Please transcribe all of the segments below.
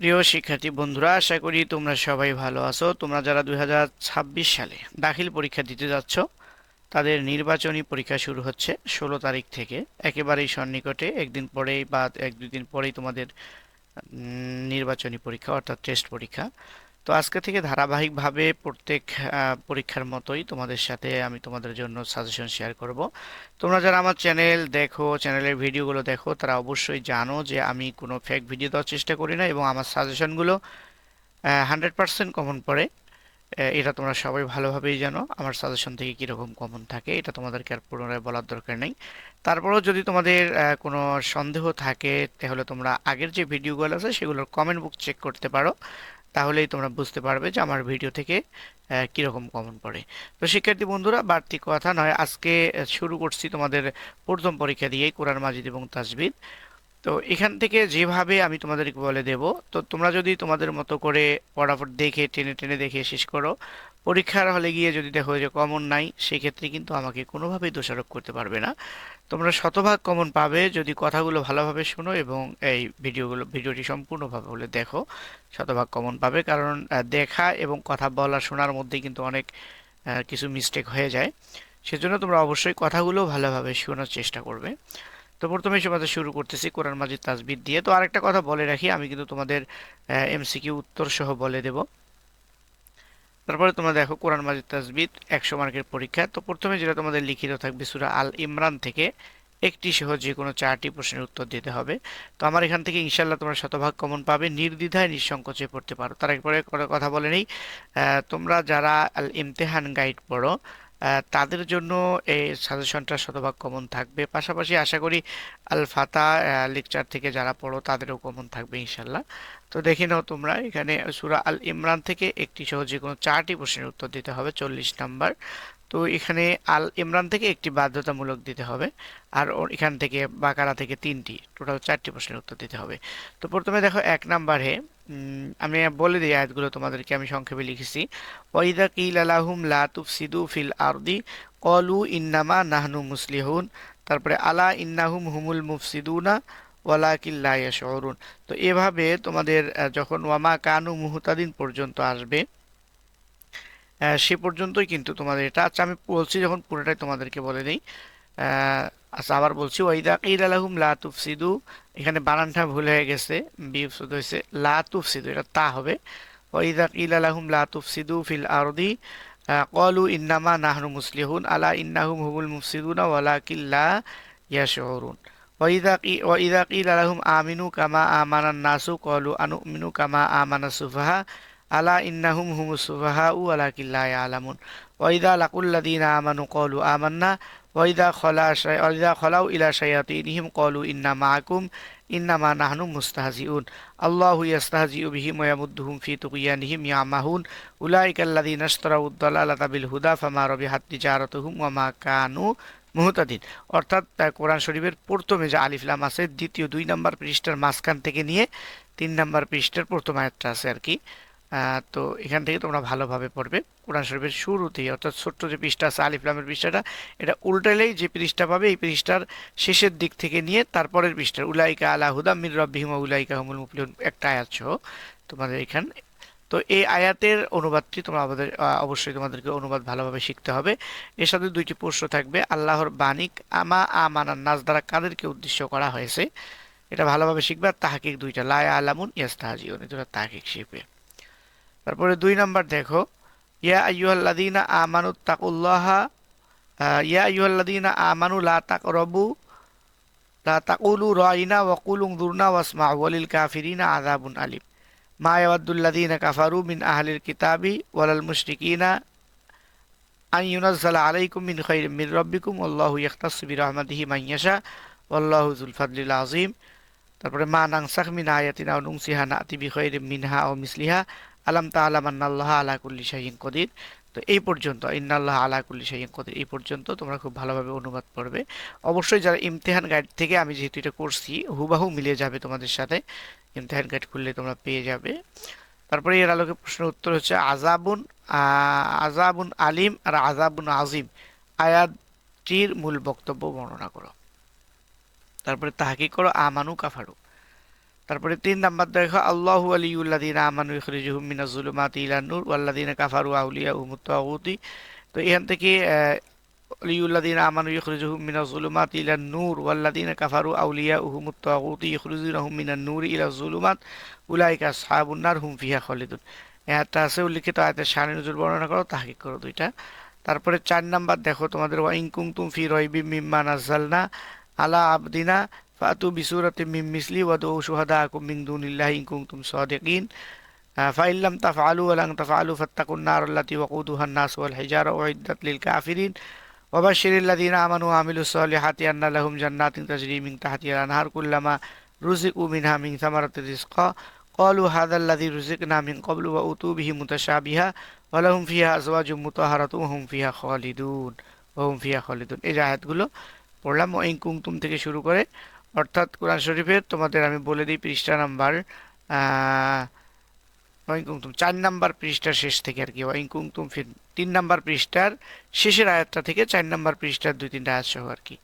প্রিয় শিক্ষার্থী বন্ধুরা, আশা করি তোমরা সবাই ভালো আছো। তোমরা যারা দু হাজার ছাব্বিশ সালে দাখিল পরীক্ষা দিতে যাচ্ছ, তাদের নির্বাচনী পরীক্ষা শুরু হচ্ছে ষোলো তারিখ থেকে। একেবারেই সন্নিকটে, একদিন পরেই বা এক দুদিন পরেই তোমাদের নির্বাচনী পরীক্ষা অর্থাৎ টেস্ট পরীক্ষা। তো আজকে থেকে ধারাবাহিকভাবে প্রত্যেক পরীক্ষার মতোই তোমাদের সাথে আমি তোমাদের জন্য সাজেশন শেয়ার করব। তোমরা যারা আমার চ্যানেল দেখো চ্যানেলের ভিডিওগুলো দেখো, তারা অবশ্যই জানো যে আমি কোনো ফেক ভিডিও দেওয়ার চেষ্টা করি না এবং আমার সাজেশনগুলো হান্ড্রেড পার্সেন্ট কমন পড়ে। এটা তোমরা সবাই ভালোভাবেই জানো, আমার সাজেশন থেকে কীরকম কমন থাকে, এটা তোমাদেরকে আর পুনরায় বলার দরকার নেই। তারপরেও যদি তোমাদের কোনো সন্দেহ থাকে, তাহলে তোমরা আগের যে ভিডিওগুলো আছে সেগুলোর কমেন্ট বুক চেক করতে পারো। তাহলেই তোমরা বুঝতে পারবে যে আমার ভিডিও থেকে কীরকম কমন পড়ে। তো শিক্ষার্থী বন্ধুরা, বাড়তি কথা নয়, আজকে শুরু করছি তোমাদের প্রথম পরীক্ষা দিয়ে কোরআন মাজিদ এবং তাজবিদ তো এখান থেকে যেভাবে আমি তোমাদেরকে বলে দেব, তো তোমরা যদি তোমাদের মতো করে পড়াপড় দেখে টেনে টেনে দেখে শেষ করো পরীক্ষার হলে গিয়ে যদি দেখো যে কমন নাই, সেক্ষেত্রে কিন্তু আমাকে কোনোভাবেই দোষারোপ করতে পারবে না। তোমরা শতভাগ কমন পাবে, যদি কথাগুলো ভালোভাবে শোনো এবং এই ভিডিওগুলো, ভিডিওটি সম্পূর্ণভাবে বলে দেখো, শতভাগ কমন পাবে। কারণ দেখা এবং কথা বলা শোনার মধ্যে কিন্তু অনেক কিছু মিস্টেক হয়ে যায়। সেজন্য তোমরা অবশ্যই কথাগুলো ভালোভাবে শোনার চেষ্টা করবে। তো প্রথমে সমাজে শুরু করতেছি, কোরআন মাজিদ তাজবিদ দিয়ে। তো আরেকটা কথা বলে রাখি, আমি কিন্তু তোমাদের এমসিকিউ উত্তর সহ বলে দেব। তারপরে তোমরা দেখো কোরআন মাজিদ তাজবিদ একশো মার্কের পরীক্ষা। তো প্রথমে যেটা তোমাদের লিখিত থাকবে সুরা আল ইমরান থেকে একটি সহ যে কোনো চারটি প্রশ্নের উত্তর দিতে হবে। তো আমার এখান থেকে ইনশাল্লাহ তোমরা শতভাগ কমন পাবে, নির্দ্বিধায় নিঃসংকোচে পড়তে পারো। তার একবারে কথা বলে নেই। তোমরা যারা আল ইমতেহান গাইড পড়ো তাদের জন্য এই সাজেশনটা শতভাগ কমন থাকবে। পাশাপাশি আশা করি আল ফাতা লেকচার থেকে যারা পড়ো, তাদেরও কমন থাকবে ইনশাল্লাহ। তো দেখে নাও তোমরা, এখানে সুরা আল ইমরান থেকে একটি সহ যে কোনো চারটি প্রশ্নের উত্তর দিতে হবে, চল্লিশ নাম্বার। তো এখানে আল ইমরান থেকে একটি বাধ্যতামূলক দিতে হবে আর এখান থেকে বাকারা থেকে তিনটি। টোটাল চারটি প্রশ্নের উত্তর দিতে হবে। তো প্রথমে দেখো এক নাম্বারে আমি বলে দিই আয়াতগুলো তোমাদেরকে, আমি সংক্ষেপে লিখেছি। ওয়াইদা কিল আলাহুম লা তুফসিদু ফিল আরদি কলু ইন্নামা নাহনু মুসলিহুন। তারপরে, আলা ইন্নাহুম হুমুল মুফসিদুনা, ওয়ালাকিন লা ইয়াশউরুন। তো এভাবে তোমাদের যখন ওয়ামা কানু মুহতাদিন পর্যন্ত আসবে সে পর্যন্তই কিন্তু তোমাদের এটা। আচ্ছা আমি বলছি যখন পুরোটাই তোমাদেরকে বলে দিই। আচ্ছা আবার বলছি, ওয়াইদা কিল আলাহুম লা এখানে বানানটা ভুল হয়ে গেছে বিফসুদ হয়েছে, লা এটা তা হবে। ওয়াইদা কিল আলাহুম লা তুফসিদু ফিল আরদি। কলু ইন্নামা নাহনু মুসলিহুন, আলা ইন্নাহুম হুমুল মুফসিদুনা ওয়ালাকিন লা ইয়াশউরুন। ওয়াইদা কি, ওয়াইদা কিল আলাহুম আমিনু কামা আমানান নাসু কলু আনুমিনু কামা আমানা সুফাহা। আলা ইন্নাহুম হুমুস সুফাহা উ ওয়ালাকিন লা ইয়ালামুন ওয়াইদা লাকুল্লাযীনা আমানু কলু আমান্না ওয়াইদা খলা ওয়াইদা খলাউ ইলা শায়াতিনহিম কলু ইন্না মাআকুম ইন্নামা নাহনু মুস্তাহজিউন। আল্লাহু ইয়াস্তাহজিউ বিহিম ওয়া ইয়ামুদ্দুহুম ফি তুগয়ানিহিম ইয়ামাহুন। উলাইকা আল্লাযীনা ইশতারাউ আদ-দালালাতা বিল হুদা ফামা রাবিহাত তিজারাতুহুম ওয়া মা কানু মুহতাদিন। অর্থাৎ কোরআন শরীফের প্রথমে যে আলিফ লাম আছে, দ্বিতীয় দুই নাম্বার পৃষ্ঠার মাঝখান থেকে নিয়ে তিন নাম্বার পৃষ্ঠার প্রথম আয়াতটা আছে আর কি। তো এখান থেকে তোমরা ভালোভাবে পড়বে। কোরআন শরীফের শুরুতেই, অর্থাৎ ছোট্ট যে পৃষ্ঠা আছে, আলিফ লামের পৃষ্ঠাটা, এটা উল্টালেই যে পৃষ্ঠা পাবে, এই পৃষ্ঠার শেষের দিক থেকে নিয়ে তারপরের পৃষ্ঠার উলাইকা আলা হুদা মির রব্বিহিম উলাইকা হুমুল মুফলিহুন, একটা আয়াত সহ তোমাদের এখান। তো এই আয়াতের অনুবাদটি তোমরা আমাদের অবশ্যই তোমাদেরকে অনুবাদ ভালোভাবে শিখতে হবে। এর সাথে দুইটি প্রশ্ন থাকবে, আল্লাহর বাণিক আমা আমানান নাস দ্বারা কাদেরকে উদ্দেশ্য করা হয়েছে? এটা ভালোভাবে শিখবে, আর তাহাকিক দুইটা, লা আলামুন ইয়াস ইয়াস্তাহাজিউন এটা তাহাকিক শিখবে। তারপরে দুই নাম্বার দেখো, ইয়া আইয়ুহাল্লাযীনা আমানু তাকুল্লাহা ইয়া আইয়ুহাল্লাযীনা আমানু লা তাকরাবু, লা তাকুলু রাইনা ওয়া কুলু দুরনা ওয়াসমাউ ওয়ালিল কাফিরিনা আযাবুন আলিম। মা ইয়াওয়াদ্দুল্লাযীনা কাফারু মিন আহলিল কিতাবি ওয়ালাল মুশরিকিনা আন ইউনাজ্জালা আলাইকুম মিন খাইরিম মির রাব্বিকুম আল্লাহু ইয়াখতাসসু বিরহমাতিহি মান ইয়াশা, ওয়াল্লাহু যুল ফাদলিল আযীম। তারপরে মা নাংসাখ মিন আয়াতিনা আও নুনসিহা, নাতি বিখাইরিম মিনহা আও মিসলিহা আলাম তাআলাম আন্নাল্লাহা আলা কুল্লি শাইইন কদির। তো এই পর্যন্ত, ইন্নাল্লাহ আলা কুল্লি শাইইন কদির, এই পর্যন্ত তোমরা খুব ভালোভাবে অনুবাদ পড়বে। অবশ্যই যারা ইমতেহান গাইড থেকে আমি যেহেতু এটা করছি, হুবাহু মিলে যাবে তোমাদের সাথে। ইমতেহান গাইড খুললে তোমরা পেয়ে যাবে। তারপরে এর আলোকে প্রশ্ন উত্তর হচ্ছে আজাবুন আজাবুন আলিম আর আজাবুন আজিম আয়াতটির মূল বক্তব্য বর্ণনা করো। তারপরে তাহাকি করো, আমানু কাফারু। তারপরে তিন নাম্বার দেখো, আল্লাহু আলিউল্লাদিনা আমানু ইখরিজুহুম মিনাজ জুলুমাতি ইলান নূর ওয়াল্লাদিনা কাফারু আউলিয়া উমুত তাগুতি তো এখান থেকে আলিউল্লাদিনা আমানু ইখরিজুহুম মিনাজ জুলুমাতি ইলান নূর ওয়াল্লাদিনা কাফারু আউলিয়া ইখরিজুনাহুম মিনান নূর ইলা জুলুমাত উলাইকা আসহাবুন নার হুম ফিহা খালিদুন। একটা আছে, উল্লিখিত আয়াতের শানি নজর বর্ণনা করো, তাহকিক করো দুইটা। তারপরে চার নাম্বার দেখো তোমাদের ওয়াইন কুমতুম ফি রয়বি মিম্মা নাজ্জালনা আলা আবদিনা ফাতু বিসুরাতে মিম মিসলি ওয়াদু শুহাদা আকুম মিন দুনিল্লাহি ইন কুনতুম সাদিকিন ফাইন লাম তাফআলু ওয়া লান তাফআলু ফাত্তাকুন নার আল্লাতী ওয়াকুদুহা আন-নাস ওয়াল হিজারা উইদ্দাত লিল কাফিরিন ওয়াবাশশিরিল লাযীনা আমানু ওয়া আমিলুস সালিহাতি আন্না লাহুম জান্নাতিন তাজরি মিন তাহতিহা আল-আনহার কুল্লামা রুজিকু মিনহা মিন সামারাতি রিজকা قالوا هذا الذي رزقنا من قبل وأتوا به متشابها ولهم فيها أزواج مطهرة وهم فيها خالدون وهم فيها خالدون এই যে আয়াতগুলো পড়লাম ওয়াইন কুমতুম থেকে শুরু করে অর্থাৎ কোরআন শরীফের তোমাদের আমি বলে দিই পৃষ্ঠা নাম্বার ওয়াইকুমতুম চার নাম্বার পৃষ্ঠার শেষ থেকে আর কি ওয়াইকুমতুম ফির তিন নাম্বার পৃষ্ঠার শেষের আয়াতটা থেকে চার নাম্বার পৃষ্ঠার দুই তিনটা আয়াত সহ আর কি।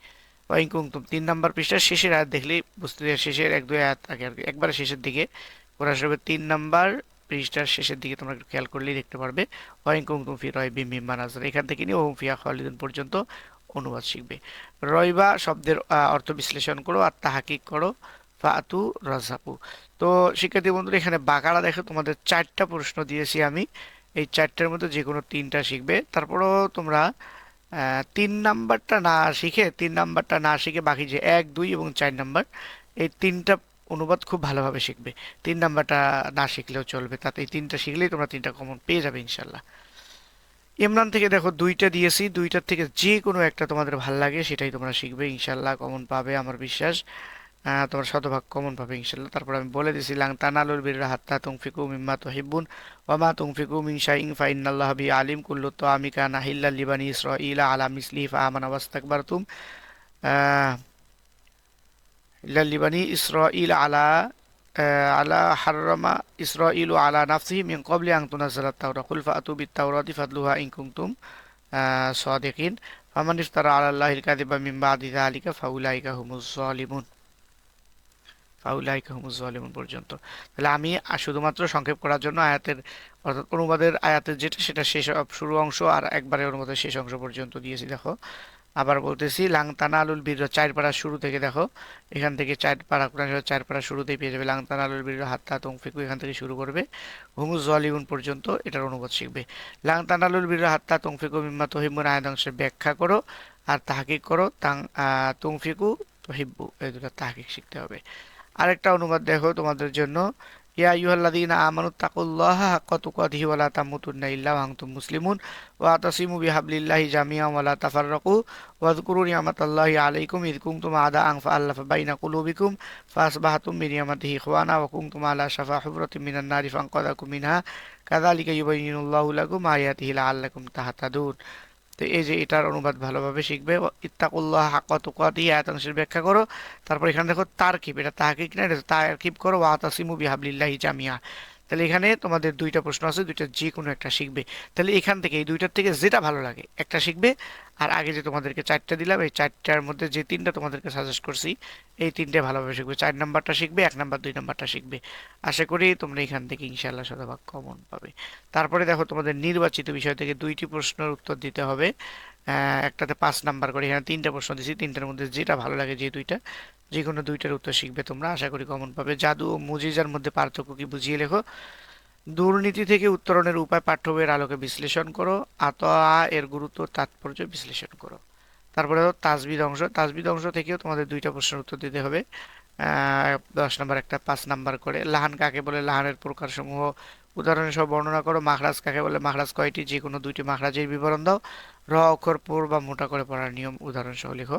ওয়াইকুমতুম তিন নাম্বার পৃষ্ঠার শেষের আয়াত দেখলেই বুঝতে শেষের এক দুই আয়াত থাকে আর কি, একবারে শেষের দিকে। কোরআন শরীফের তিন নাম্বার পৃষ্ঠার শেষের দিকে তোমরা একটু খেয়াল করলেই দেখতে পারবে। ওয়াইন কুমতুম ফি রয় বিম বিম মানাজার এখান থেকে নিয়ে ওম ফিয়া খালিদিন পর্যন্ত অনুবাদ শিখবে। রয়বা শব্দের অর্থ বিশ্লেষণ করো আর তাহাকিক করো ফাতু রাজাপু তো শিক্ষার্থী বন্ধুরা, এখানে বাকারা দেখো, তোমাদের চারটা প্রশ্ন দিয়েছি আমি। এই চারটার মধ্যে যে কোনো তিনটা শিখবে। তারপরও তোমরা তিন নাম্বারটা না শিখে, তিন নাম্বারটা না শিখে বাকি যে এক, দুই এবং চার নাম্বার, এই তিনটা অনুবাদ খুব ভালোভাবে শিখবে। তিন নাম্বারটা না শিখলেও চলবে। তাতে এই তিনটা শিখলেই তোমরা তিনটা কমন পেয়ে যাবে ইনশাল্লাহ ইমরান থেকে দেখো দুইটা দিয়েছি, দুইটার থেকে যে কোনো একটা তোমাদের ভালো লাগে সেটাই তোমরা শিখবে, ইনশাল্লাহ কমন পাবে আমার বিশ্বাস। তোমার শতভাগ কমন পাবে, ইনশাল্লাহ। তারপর আমি বলে দিয়েছি লাং তানালুর বীররা হাত্তা তুংফিকু মিম্মা তোহিব্বুন ওমা তুংফিকু মিন শাইইন ফাইন্নাল্লাহ বি আলিম কুল্লু তো আমিকা নাহিল্লা লিবানি ইসরাঈলা আলা মিসলি ফা আমানা ওয়াস্তাকবারতুম লিবানি ইসরাঈল আলা আলা হাররামা ইসরাঈল আলা নাফসিহি মিন ক্বাবলি আন তুনাজ্জালা তাওরা কুল ফাতু বিত তাওরাতি ফাদলুহা ইন কুনতুম সাদিকিন ফামান ইফতারা আলা আল্লাহিল কাযিবা মিন বাদি যালিকা ফাউলাইকা হুমুজ জালিমুন ফাউলাইকা হুমুজ জালিমুন পর্যন্ত। তাহলে আমি শুধুমাত্র সংক্ষেপ করার জন্য আয়াতের, অর্থাৎ অনুবাদের আয়াতের যেটা সেটা শেষ, শুরু অংশ আর একবারে অনুবাদের শেষ অংশ পর্যন্ত দিয়েছি। দেখো আবার বলতেছি, লাংতানা তানালুল বীর চার পাড়া শুরু থেকে দেখো, এখান থেকে চার পাড়া কোরআন চার পাড়া শুরুতেই পেয়ে যাবে। লাংতানা তানালুল বীর হাত্তা তংফিকু এখান থেকে শুরু করবে। হুমুজ জলিউন পর্যন্ত এটার অনুবাদ শিখবে। লাং তানালুল বীর হাত্তা তংফিকু মিম্মা তহিমুন আয়াদাংশের ব্যাখ্যা করো আর তাহাকিক করো। তাং তংফিকু তহিব্বু, এই দুটো তাহাকিক শিখতে হবে। আরেকটা অনুবাদ দেখো তোমাদের জন্য। يا أيها الذين آمنوا اتقوا الله حق تقاته ولا تموتن إلا وأنتم مسلمون واعتصموا بحبل الله جميعا ولا تفرقوا واذكروا نعمة الله عليكم إذ كنتم أعداء فألف بين قلوبكم فأصبحتم بنعمته إخوانا وكنتم على شفا حفرة من النار فأنقذكم منها كذلك يبين الله لكم آياته لعلكم تهتدون তো এই যে এটার অনুবাদ ভালোভাবে শিখবে। ইত্তাকুল্লাহ হাকাতুকাতি আয়াতাংশের ব্যাখ্যা করো। তারপর এখানে দেখো তারকিব, এটা তাহাকিক না এটা তারকিব করো। ওয়াতাসিমু বিহাবলিল্লাহি জামিয়া তাহলে এখানে তোমাদের দুইটা প্রশ্ন আছে, দুইটা যে কোনো একটা শিখবে। তাহলে এখান থেকে, এই দুইটার থেকে যেটা ভালো লাগে, একটা শিখবে। আর আগে যে তোমাদেরকে চারটা দিলাম, এই চারটার মধ্যে যে তিনটা তোমাদেরকে সাজেস্ট করছি, এই তিনটে ভালোভাবে শিখবে। চার নাম্বারটা শিখবে, এক নাম্বার, দুই নাম্বারটা শিখবে। আশা করি তোমরা এখান থেকে ইনশাআল্লাহ শতভাগ কমন পাবে। তারপরে দেখো তোমাদের নির্বাচিত বিষয় থেকে দুইটি প্রশ্নের উত্তর দিতে হবে। একটাতে পাঁচ নাম্বার করে। এখানে তিনটা প্রশ্ন দিয়েছি তিনটার মধ্যে যেটা ভালো লাগে যে দুইটা, যে কোনো দুইটার উত্তর শিখবে তোমরা, আশা করি কমন পাবে। জাদু ও মুজিজার মধ্যে পার্থক্য কি বুঝিয়ে লেখো? দুর্নীতি থেকে উত্তরণের উপায় পাঠ্য বইয়ের আলোকে বিশ্লেষণ করো আতয়া এর গুরুত্ব তাৎপর্য বিশ্লেষণ করো। তারপরে তাজবিদ অংশ। তাজবিদ অংশ থেকেও তোমাদের দুইটা প্রশ্নের উত্তর দিতে হবে। দশ নম্বর একটা, পাঁচ নাম্বার করে। লাহান কাকে বলে? লাহানের প্রকারসমূহ উদাহরণ সহ বর্ণনা করো, মাখরাজ কাকে বলে? মাখরাজ কয়টি? যে কোনো দুইটি মাখরাজের বিবরণ দাও। র, অক্ষর পুর বা মোটা করে পড়ার নিয়ম উদাহরণ সহ লেখো।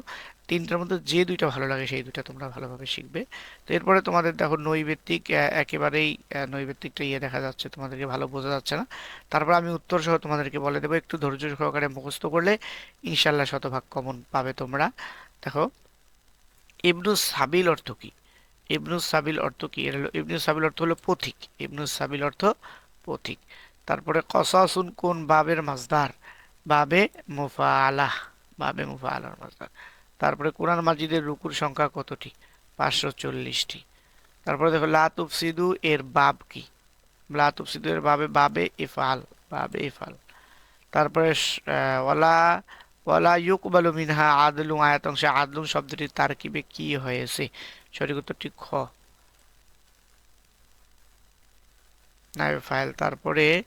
তিনটার মধ্যে যে দুইটা ভালো লাগে সেই দুইটা তোমরা ভালোভাবে শিখবে। তো এরপরে তোমাদের দেখো নৈবেত্তিক একেবারেই নৈবেত্তিকটা ইয়ে দেখা যাচ্ছে, তোমাদেরকে ভালো বোঝা যাচ্ছে না। তারপর আমি উত্তর সহ তোমাদেরকে বলে দেবো, একটু ধৈর্য সহকারে মুখস্থ করলে ইনশাল্লাহ শতভাগ কমন পাবে তোমরা। দেখো, ইবনু সাবিল অর্থ কী? ইবনুস সাবিল অর্থ কি? এর হলো ইবনুস সাবিল অর্থ হলো পথিক। ইবনুস সাবিল অর্থ পথিক। তারপরে কসাসুন কোন বাবের মাজদার বাবে মুফা আলাহ বাবে মুফা আলার মাজদার তারপরে কোরআন মাজিদের রুকুর সংখ্যা কতটি? পাঁচশো চল্লিশটি। তারপরে দেখো লাতুফসিদু এর বাব কি? লাতুফসিদু এর বাবে বাবে ইফাল বাবে ইফাল তারপরে ওয়ালা ওয়ালা ইউকবালু মিনহা আদলু আয়াতাংশে আদলু শব্দটি তারকিবে কি হয়েছে? সঠিক উত্তরটি খ। নাইবে ফাইল। তারপরে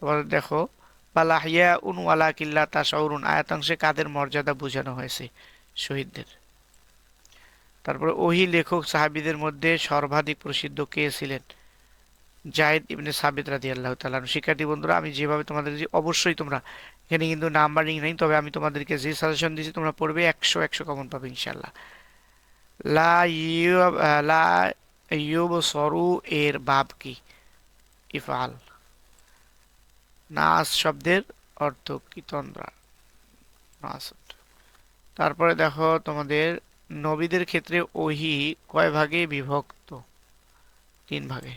তোমাদের দেখো পালাহিয়া উন ওয়ালা কিল্লা তাশাউরুন আয়াতাংশে কাদের মর্যাদা বোঝানো হয়েছে শহীদদের। তারপরে, ওহি লেখক সাহাবীদের মধ্যে সর্বাধিক প্রসিদ্ধ কে ছিলেন? জায়েদ ইবনে সাবিত রাদিয়াল্লাহু আল্লাহ আনহু। শিক্ষার্থী বন্ধুরা, আমি যেভাবে তোমাদের যে, অবশ্যই তোমরা, এখানে কিন্তু নাম্বারিং নেই, তবে আমি তোমাদেরকে যে সাজেশন দিয়েছি, তোমরা পড়বে একশো একশো কমন পাবে ইনশাল্লাহ লা লা এর বাব কি? ইফআল। নাস শব্দের অর্থ কি তন্দ্রা নাস তারপরে দেখো তোমাদের নবীদের ক্ষেত্রে ওহি কয় ভাগে বিভক্ত? তিন ভাগে।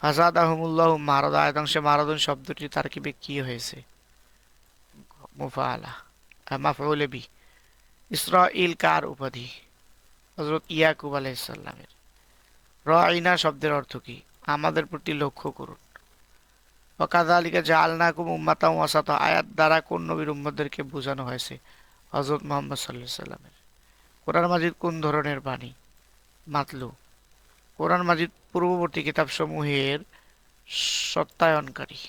ফাসাদ আহমুল্লাহ মারদ আয়তাংশে মারাদন শব্দটি তার কি কি হয়েছে মুফাআলা। মাফউলে বি। ইসরাইল কার উপাধি? হযরত ইয়াকুব আলাইহিস সালামের রাইনা শব্দের অর্থ কি? আমাদের প্রতি লক্ষ্য করুন। ওয়াকাযালিকা জাআলনাকুম উম্মাতাম ওয়াসাতা। আয়াত দ্বারা কোন নবীর উম্মতদেরকে বোঝানো হয়েছে? হযরত মুহাম্মদ আলাইহি সাল্লামের কোরআন মাজিদ কোন ধরনের বাণী? মাতলু। কোরআন মাজিদ পূর্ববর্তী কিতাবসমূহের সত্যায়নকারী।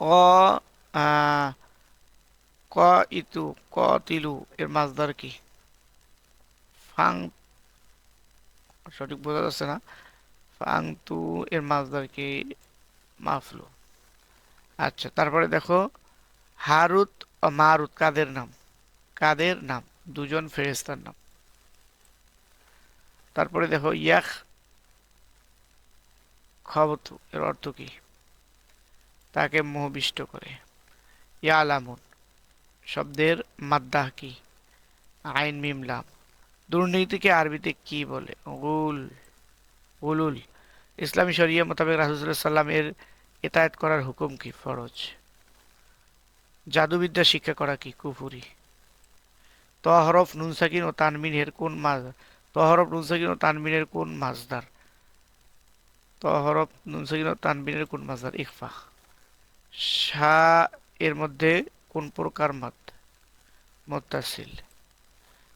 ক ক ইতু, ক তিলু এর মাছদার কি? ফাং, সঠিক বোঝা যাচ্ছে না। ফাং তু এর মাছদার কি মাফলু। আচ্ছা তারপরে দেখো, হারুত ও মারুত কাদের নাম? কাদের নাম? দুজন ফেরেস্তার নাম। তারপরে দেখো, ইয়াখ, খবতু, এর অর্থ কি? তাকে মোহবিষ্ট করে। ইয়া আলামুন শব্দের মাদ্দাহ কি? আইন মিম লাম দুর্নীতিকে আরবিতে কি বলে? গুল, গুলুল। ইসলামী শরিয়া মোতাবেক রাসুল্লাহ সাল্লামের এতায়াত করার হুকুম কি ফরজ? জাদুবিদ্যা শিক্ষা করা কি কুফুরি? তহরফ নুনসাকিন ও তানমিনের কোন মাছ তহরফ নুনসাকিন ও তানমিনের কোন মাছদার তহরফ নুনসাকিন ও তানবিনের কোন মাছদার ইকফা শাহ এর মধ্যে কোন প্রকার মাদ মোত্তাসিল।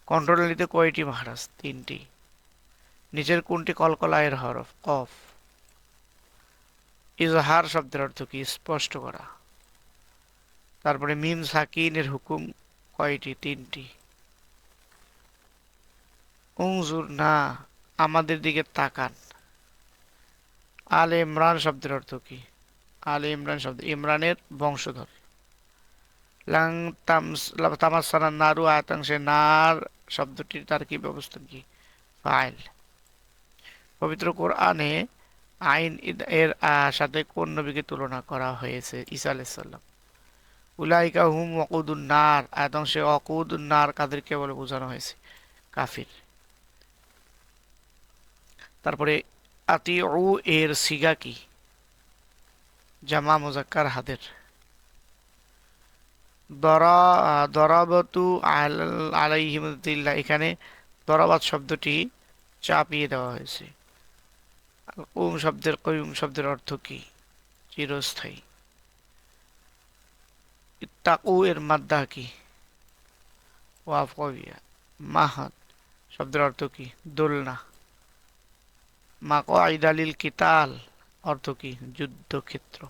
কন্ট্রোল নিতে কয়টি মহারাজ? তিনটি। নিচের কোনটি কলকলায়ের হরফ? কফ। ইজহার শব্দের অর্থ কি? স্পষ্ট করা। তারপরে মিম সাকিনের হুকুম কয়টি? তিনটি। উংজুর না, আমাদের দিকে তাকান। আলে ইমরান শব্দের অর্থ কি? আলে ইমরান শব্দ ইমরানের বংশধর। লাং তামাসানা নারু আয়াতাংশে নার শব্দটির তার কি ব্যবস্থা কি? ফাইল। পবিত্র কোরআনে আইন এর সাথে কোন নবীকে তুলনা করা হয়েছে? ঈসা আলাইসাল্লাম উলাইকা হুম অকুদুন নার আয়াতাংশে অকুদুন নার কাদেরকে বলে বোঝানো হয়েছে। কাফির। তারপরে আতি এর সিগা কি? জামা মুজাক্কার হাদের দরা, দরাবতু আল আলাইহিমুদ্দিল্লাহ এখানে দরাবাত শব্দটি চাপিয়ে দেওয়া হয়েছে। উম শব্দের কয়ুম শব্দের অর্থ কি? চিরস্থায়ী। তাকু এর মাদ্দা কি? ওয়াফ কবিয়া। মাহাত। শব্দের অর্থ কি? দোলনা। মাকো আইদালিল কিতাল। অর্থ কি? যুদ্ধক্ষেত্র।